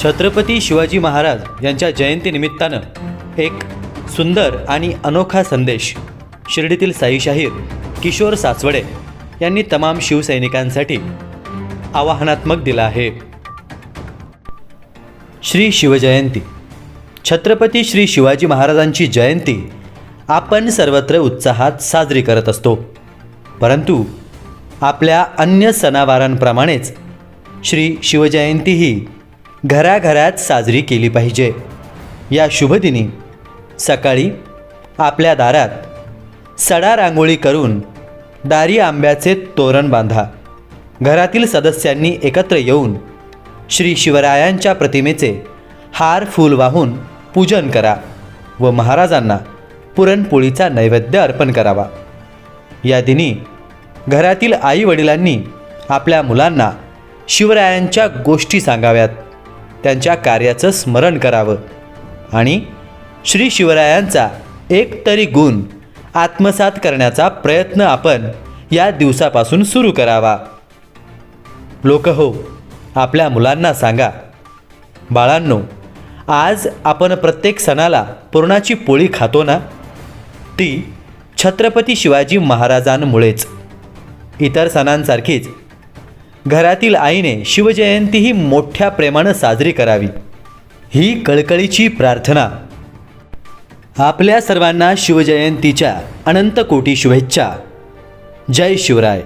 छत्रपती शिवाजी महाराज यांच्या जयंतीनिमित्तानं एक सुंदर आणि अनोखा संदेश शिर्डीतील साईशाहीर किशोर सासवडे यांनी तमाम शिवसैनिकांसाठी आवाहनात्मक दिला आहे. श्री शिवजयंती. छत्रपती श्री शिवाजी महाराजांची जयंती आपण सर्वत्र उत्साहात साजरी करत असतो. परंतु आपल्या अन्य सणावारांप्रमाणेच श्री शिवजयंतीही घराघरात साजरी केली पाहिजे. या शुभदिनी सकाळी आपल्या दारात सडा रांगोळी करून दारी आंब्याचे तोरण बांधा. घरातील सदस्यांनी एकत्र येऊन श्री शिवरायांच्या प्रतिमेचे हार फूल वाहून पूजन करा व महाराजांना पुरणपोळीचा नैवेद्य अर्पण करावा. या दिनी घरातील आईवडिलांनी आपल्या मुलांना शिवरायांच्या गोष्टी सांगाव्यात. त्यांच्या कार्याचं स्मरण करावं. आणि श्री शिवरायांचा एक तरी गुण आत्मसात करण्याचा प्रयत्न आपण या दिवसापासून सुरू करावा. लोक हो आपल्या मुलांना सांगा. बाळांनो आज आपण प्रत्येक सणाला पुरणाची पोळी खातो ना? ती छत्रपती शिवाजी महाराजांमुळेच. इतर सणांसारखीच घरातील आईने शिवजयंती ही मोठ्या प्रेमानं साजरी करावी. ही कळकळीची प्रार्थना. आपल्या सर्वांना शिवजयंतीच्या अनंत कोटी शुभेच्छा. जय शिवराय.